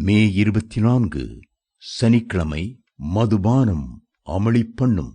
மே இருபத்தி நான்கு சனிக்கிழமை மதுபானம் அமளிப்பண்ணும்.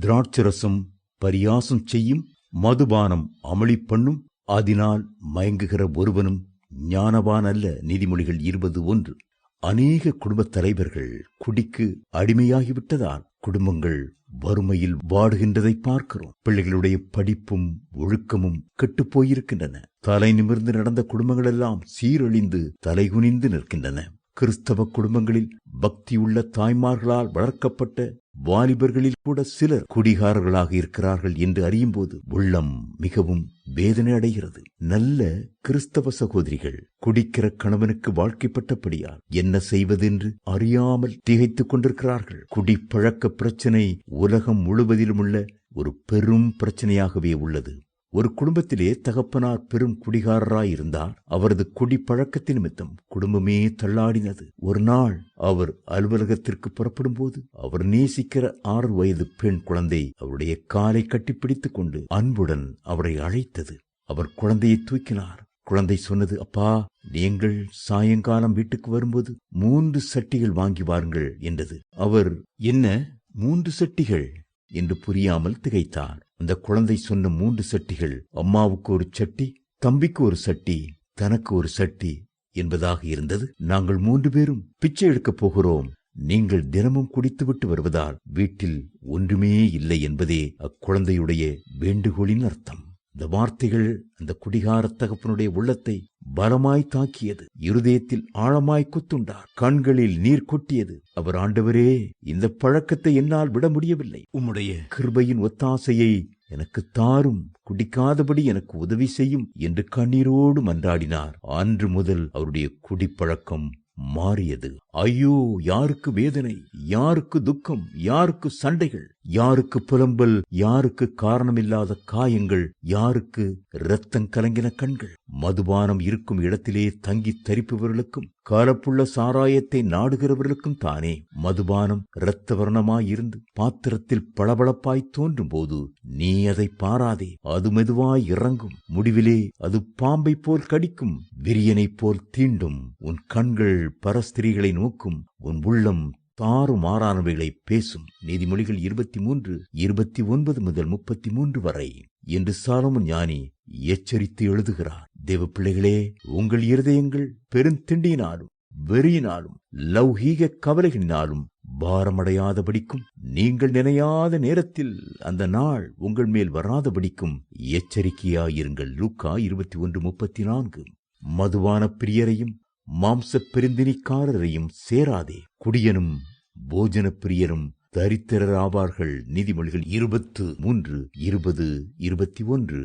திராட்சரசம் பரியாசம் செய்யும் மதுபானம் அமளிப்பண்ணும். அதனால் மயங்குகிற ஒருவனும் ஞானவான் அல்ல நீதிமொழிகள் இருபது ஒன்று. அநேக குடும்பத் தலைவர்கள் குடிக்கு அடிமையாகிவிட்டதால் குடும்பங்கள் வறுமையில் வாடுகின்றதை பார்க்கிறோம். பிள்ளைகளுடைய படிப்பும் ஒழுக்கமும் கெட்டுப் போயிருக்கின்றன. தலை நிமிர்ந்து நடந்த குடும்பங்களெல்லாம் சீரழிந்து தலைகுனிந்து நிற்கின்றன. கிறிஸ்தவ குடும்பங்களில் பக்தியுள்ள தாய்மார்களால் வளர்க்கப்பட்ட வாலிபர்களில் கூட சிலர் குடிகாரர்களாக இருக்கிறார்கள் என்று அறியும்போது உள்ளம் மிகவும் வேதனை அடைகிறது. நல்ல கிறிஸ்தவ சகோதரிகள் குடிக்கிற கணவனுக்கு வாழ்க்கைப்பட்டபடியால் என்ன செய்வதென்று அறியாமல் திகைத்துக் கொண்டிருக்கிறார்கள். குடிப்பழக்க பிரச்சனை உலகம் முழுவதிலும் உள்ள ஒரு பெரும் பிரச்சனையாகவே உள்ளது. ஒரு குடும்பத்திலே தகப்பனார் பெரும் குடிகாரராய் இருந்தார். அவரது குடிப்பழக்கத்தின் நிமித்தம் குடும்பமே தள்ளாடினது. ஒரு நாள் அவர் அலுவலகத்திற்கு புறப்படும் போது அவர் நேசிக்கிற ஆறு வயது பெண் குழந்தை அவருடைய காலை கட்டிப்பிடித்துக் கொண்டு அன்புடன் அவரை அழைத்தது. அவர் குழந்தையை தூக்கினார். குழந்தை சொன்னது அப்பா நீங்கள் சாயங்காலம் வீட்டுக்கு வரும்போது மூன்று சட்டிகள் வாங்கி வாருங்கள் என்றது. அவர் என்ன மூன்று சட்டிகள்? என்று புரியாமல் திகைத்தார். அந்த குழந்தை சொன்ன மூன்று சட்டிகள் அம்மாவுக்கு ஒரு சட்டி தம்பிக்கு ஒரு சட்டி தனக்கு ஒரு சட்டி என்பதாக இருந்தது. நாங்கள் மூன்று பேரும் பிச்சை எடுக்கப் போகிறோம். நீங்கள் தினமும் குடித்துவிட்டு வருவதால் வீட்டில் ஒன்றுமே இல்லை என்பதே அக்குழந்தையுடைய வேண்டுகோளின் அர்த்தம். இந்த வார்த்தைகள் அந்த குடிகார தகப்பனுடைய உள்ளத்தை பலமாய் தாக்கியது. இருதயத்தில் ஆழமாய் குத்துண்டார். கண்களில் நீர் கொட்டியது. அவர் ஆண்டவரே இந்த பழக்கத்தை என்னால் விட முடியவில்லை. உம்முடைய கிருபையின் ஒத்தாசையை எனக்கு தாரும். குடிக்காதபடி எனக்கு உதவி செய்யும் என்று கண்ணீரோடு மன்றாடினார். அன்று முதல் அவருடைய குடிப்பழக்கம் மாறியது. ஐயோ யாருக்கு வேதனை? யாருக்கு துக்கம்? யாருக்கு சண்டைகள்? யாருக்கு புலம்பல்? யாருக்கு காரணமில்லாத காயங்கள்? யாருக்கு இரத்தம் கலங்கின கண்கள்? மதுபானம் இருக்கும் இடத்திலே தங்கி தரிப்பவர்களுக்கும் காலப்புள்ள சாராயத்தை நாடுகிறவர்களுக்கும் தானே மதுபானம் இரத்த வர்ணமாயிருந்து பாத்திரத்தில் பளபளப்பாய் தோன்றும் போது நீ அதை பாராதே. அது மெதுவாய் இறங்கும். முடிவிலே அது பாம்பை போல் கடிக்கும். விரியனைப் போல் தீண்டும். உன் கண்கள் பரஸ்திரிகளை நோக்கும். உன் உள்ளம் தாறு மாறானவைகளை பேசும். நீதிமொழிகள் இருபத்தி மூன்று இருபத்தி ஒன்பது முதல் முப்பத்தி மூன்று வரை. என்று சாலமன் ஞானி எச்சரித்து எழுதுகிறார். தேவ பிள்ளைகளே உங்கள் இருதயங்கள் பெருந்திண்டியினாலும் வெறியினாலும் லௌகீக கவலைகளினாலும் பாரமடையாதபடிக்கும் நீங்கள் நினையாத நேரத்தில் அந்த நாள் உங்கள் மேல் வராதபடிக்கும் எச்சரிக்கையாயிருங்கள். லூக்கா இருபத்தி ஒன்று முப்பத்தி நான்கு. மதுவான பிரியரையும் மாம்ச பெருந்தினிக்காரரையும் சேராதே. குடியனும் போஜன பிரியரும் தரித்திரராவார்கள். நீதிமொழிகள் இருபத்து மூன்று இருபது இருபத்தி ஒன்று.